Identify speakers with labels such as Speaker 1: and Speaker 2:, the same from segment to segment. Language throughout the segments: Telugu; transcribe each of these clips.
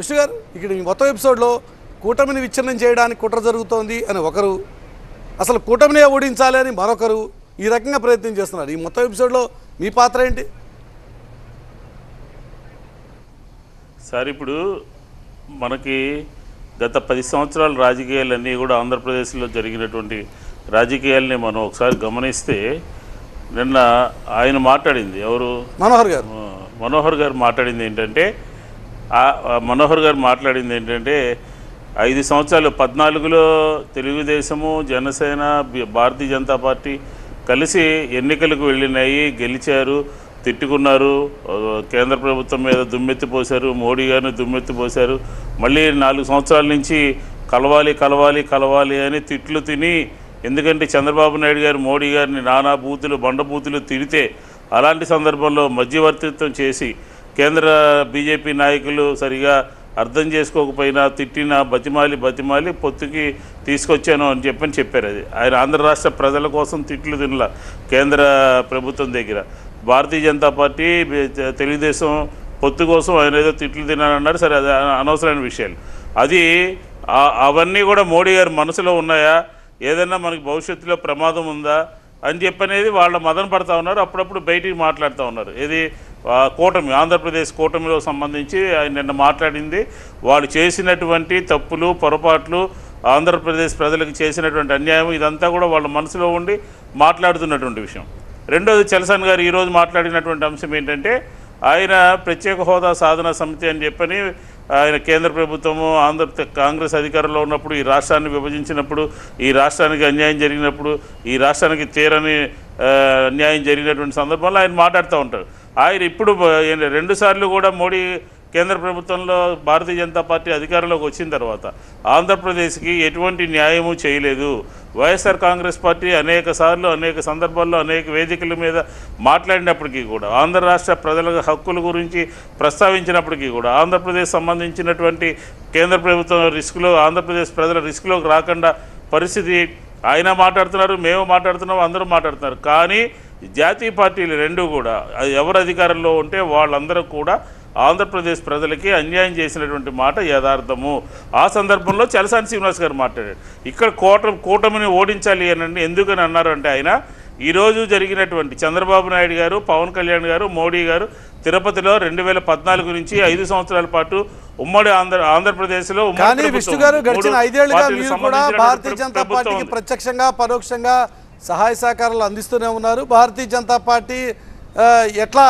Speaker 1: విష్ణు గారు ఇక్కడ ఈ మొత్తం ఎపిసోడ్లో కూటమిని విచ్ఛిన్నం చేయడానికి కుట్ర జరుగుతోంది అని ఒకరు అసలు కూటమినే ఓడించాలి అని మరొకరు ఈ రకంగా ప్రయత్నం చేస్తున్నారు. ఈ మొత్తం ఎపిసోడ్లో మీ పాత్ర ఏంటి?
Speaker 2: సార్ ఇప్పుడు మనకి గత పది సంవత్సరాల రాజకీయాలన్నీ కూడా ఆంధ్రప్రదేశ్లో జరిగినటువంటి రాజకీయాల్ని మనం ఒకసారి గమనిస్తే నిన్న ఆయన మాట్లాడింది. ఎవరు?
Speaker 1: మనోహర్ గారు.
Speaker 2: మనోహర్ గారు మాట్లాడింది ఏంటంటే మనోహర్ గారు మాట్లాడింది ఏంటంటే ఐదు సంవత్సరాలు పద్నాలుగులో తెలుగుదేశము జనసేన భారతీయ జనతా పార్టీ కలిసి ఎన్నికలకు వెళ్ళినాయి గెలిచారు తిట్టుకున్నారు కేంద్ర ప్రభుత్వం మీద దుమ్మెత్తిపోశారు మోడీ గారిని దుమ్మెత్తిపోశారు మళ్ళీ నాలుగు సంవత్సరాల నుంచి కలవాలి కలవాలి కలవాలి అని తిట్లు తిని ఎందుకంటే చంద్రబాబు నాయుడు గారు మోడీ గారిని నానా బూతులు బండ బూతులు తిడితే అలాంటి సందర్భంలో మధ్యవర్తిత్వం చేసి కేంద్ర బీజేపీ నాయకులు సరిగా అర్థం చేసుకోకపోయినా తిట్టినా బతిమాలి బతిమాలి పొత్తుకి తీసుకొచ్చాను అని చెప్పని చెప్పారు అది. ఆయన ఆంధ్ర రాష్ట్ర ప్రజల కోసం తిట్లు తినల కేంద్ర ప్రభుత్వం దగ్గర. భారతీయ జనతా పార్టీ తెలుగుదేశం పొత్తు కోసం ఆయన ఏదో తిట్లు తినాలన్నారు సరే అది అనవసరమైన విషయాలు. అది అవన్నీ కూడా మోడీ గారి మనసులో ఉన్నాయా? ఏదైనా మనకి భవిష్యత్తులో ప్రమాదం ఉందా? అని చెప్పనేది వాళ్ళ మదన పడతా ఉన్నారు. అప్పుడప్పుడు బయటికి మాట్లాడుతూ ఉన్నారు. ఇది కూటమి ఆంధ్రప్రదేశ్ కూటమిలో సంబంధించి ఆయన నిన్న మాట్లాడింది. వాళ్ళు చేసినటువంటి తప్పులు పొరపాట్లు ఆంధ్రప్రదేశ్ ప్రజలకు చేసినటువంటి అన్యాయం ఇదంతా కూడా వాళ్ళ మనసులో ఉండి మాట్లాడుతున్నటువంటి విషయం. రెండోది చలసాన్ గారు ఈరోజు మాట్లాడినటువంటి అంశం ఏంటంటే ఆయన ప్రత్యేక హోదా సాధన సమితి అని చెప్పని ఆయన కేంద్ర ప్రభుత్వము ఆంధ్ర కాంగ్రెస్ అధికారంలో ఉన్నప్పుడు ఈ రాష్ట్రాన్ని విభజించినప్పుడు ఈ రాష్ట్రానికి అన్యాయం జరిగినప్పుడు ఈ రాష్ట్రానికి తీరని అన్యాయం జరిగినటువంటి సందర్భంలో ఆయన మాట్లాడుతూ ఉంటారు. ఆయన ఇప్పుడు రెండు సార్లు కూడా మోడీ కేంద్ర ప్రభుత్వంలో భారతీయ జనతా పార్టీ అధికారంలోకి వచ్చిన తర్వాత ఆంధ్రప్రదేశ్కి ఎటువంటి న్యాయము చేయలేదు. వైఎస్ఆర్ కాంగ్రెస్ పార్టీ అనేక సార్లు అనేక సందర్భాల్లో అనేక వేదికల మీద మాట్లాడినప్పటికీ కూడా ఆంధ్ర రాష్ట్ర ప్రజల హక్కుల గురించి ప్రస్తావించినప్పటికీ కూడా ఆంధ్రప్రదేశ్ సంబంధించినటువంటి కేంద్ర ప్రభుత్వం రిస్క్లో ఆంధ్రప్రదేశ్ ప్రజల రిస్క్లోకి రాకుండా పరిస్థితి ఆయన మాట్లాడుతున్నారు మేము మాట్లాడుతున్నాం అందరూ మాట్లాడుతున్నారు. కానీ జాతీయ పార్టీలు రెండు కూడా ఎవరు అధికారంలో ఉంటే వాళ్ళందరూ కూడా ఆంధ్రప్రదేశ్ ప్రజలకి అన్యాయం చేసినటువంటి మాట యథార్థము ఆ సందర్భంలో చలసాని శ్రీనివాస్ గారు మాట్లాడారు ఇక్కడ కూటమి కూటమిని ఓడించాలి అని ఎందుకని అన్నారు అంటే ఆయన ఈరోజు జరిగినటువంటి చంద్రబాబు నాయుడు గారు పవన్ కళ్యాణ్ గారు మోడీ గారు తిరుపతిలో రెండు వేల పద్నాలుగు నుంచి ఐదు సంవత్సరాల పాటు ఉమ్మడి ఆంధ్ర ఆంధ్రప్రదేశ్లో ఉమ్మడి
Speaker 1: విష్ణు గారు గడిచిన
Speaker 2: ఐదేళ్ళుగా
Speaker 1: మీరు కూడా భారతీయ జనతా పార్టీకి. ప్రత్యక్షంగా పరోక్షంగా సహాయ సహకారాలు అందిస్తూనే ఉన్నారు. భారతీయ జనతా పార్టీ ఎట్లా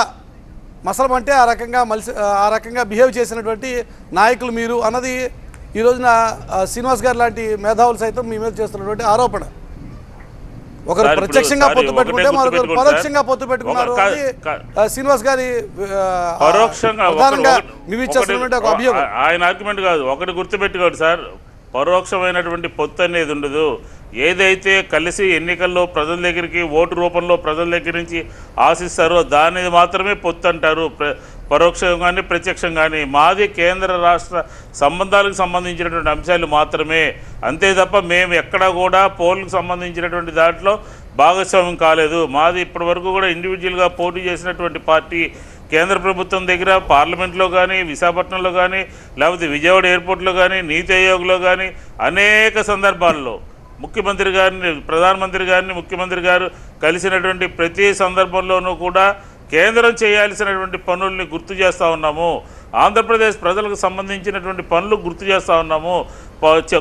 Speaker 1: మసలమంటే ఆ రకంగా మలిసి ఆ రకంగా బిహేవ్ చేసినటువంటి నాయకులు మీరు అన్నది ఈ రోజున శ్రీనివాస్ గారు లాంటి మేధావులు సైతం మీ మీద చేస్తున్నటువంటి ఆరోపణ. ఒకరు ప్రత్యక్షంగా పొత్తు పెట్టుకుంటే మరొకరు పరోక్షంగా. పొత్తు పెట్టుకున్నారు అని శ్రీనివాస్ గారి ప్రధానంగా మీ ఒక అభియోగం.
Speaker 2: ఆయన ఆర్గ్యుమెంట్ కాదు ఒకటి గుర్తుపెట్టుకోండి సార్. పరోక్షమైనటువంటి పొత్తు అనేది ఉండదు. ఏదైతే కలిసి ఎన్నికల్లో ప్రజల దగ్గరికి ఓటు రూపంలో ప్రజల దగ్గర నుంచి ఆశిస్తారో దాని మాత్రమే పొత్తు అంటారు. ప్ర- పరోక్షంగానే ప్రత్యక్షంగానే. మాది కేంద్ర రాష్ట్ర సంబంధాలకు సంబంధించినటువంటి అంశాలు మాత్రమే. అంతే తప్ప మేము ఎక్కడా కూడా పోల్కి సంబంధించినటువంటి దాంట్లో భాగస్వామ్యం కాలేదు. మాది ఇప్పటి వరకు కూడా ఇండివిజువల్గా పోటీ చేసినటువంటి పార్టీ కేంద్ర ప్రభుత్వం దగ్గర పార్లమెంట్లో కానీ విశాఖపట్నంలో కానీ లేకపోతే విజయవాడ ఎయిర్పోర్ట్లో కానీ నీతి ఆయోగ్లో కానీ అనేక సందర్భాల్లో ముఖ్యమంత్రి గారిని ప్రధానమంత్రి గారిని ముఖ్యమంత్రి గారు కలిసినటువంటి ప్రతి సందర్భంలోనూ కూడా కేంద్రం చేయాల్సినటువంటి పనుల్ని గుర్తు చేస్తూ ఉన్నాము. ఆంధ్రప్రదేశ్ ప్రజలకు సంబంధించినటువంటి పనులు గుర్తు చేస్తూ ఉన్నాము.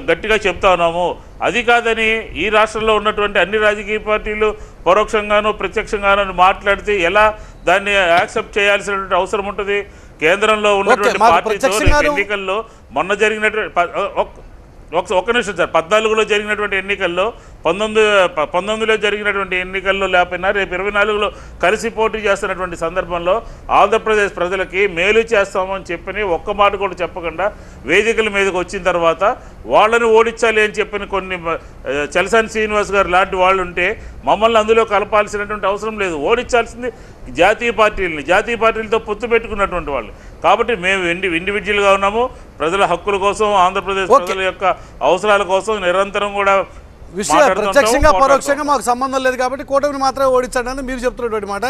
Speaker 2: గట్టిగా చెప్తా ఉన్నాము. అది కాదని ఈ రాష్ట్రంలో ఉన్నటువంటి అన్ని రాజకీయ పార్టీలు పరోక్షంగానూ ప్రత్యక్షంగానూ మాట్లాడితే ఎలా దాన్ని యాక్సెప్ట్ చేయాల్సినటువంటి అవసరం ఉంటుంది? కేంద్రంలో ఉన్నటువంటి పార్టీతో ఎన్నికల్లో మొన్న జరిగినటువంటి ఒక ఒక నిమిషం సార్ పద్నాలుగులో జరిగినటువంటి ఎన్నికల్లో పంతొమ్మిది పంతొమ్మిదిలో జరిగినటువంటి ఎన్నికల్లో లేకపోయినా రేపు ఇరవై నాలుగులో కలిసి పోటీ చేస్తున్నటువంటి సందర్భంలో ఆంధ్రప్రదేశ్ ప్రజలకి మేలు చేస్తామని చెప్పని ఒక్క మాట కూడా చెప్పకుండా వేదికల మీదకి వచ్చిన తర్వాత వాళ్ళని ఓడించాలి అని చెప్పిన కొన్ని చలసాని శ్రీనివాస్ గారు లాంటి వాళ్ళు ఉంటే మమ్మల్ని అందులో కలపాల్సినటువంటి అవసరం లేదు. ఓడించాల్సింది జాతీయ పార్టీలని జాతీయ పార్టీలతో పొత్తు పెట్టుకున్నటువంటి వాళ్ళు. కాబట్టి మేము ఇండి ఇండివిజువల్గా ఉన్నాము. ప్రజల హక్కుల కోసం ఆంధ్రప్రదేశ్. ప్రజల యొక్క అవసరాల కోసం నిరంతరం కూడా
Speaker 1: విషయ ప్రత్యక్షంగా. పరోక్షంగా మాకు సంబంధం లేదు కాబట్టి కూటమిని మాత్రమే ఓడించండి అని మీరు చెప్తున్నటువంటి మాట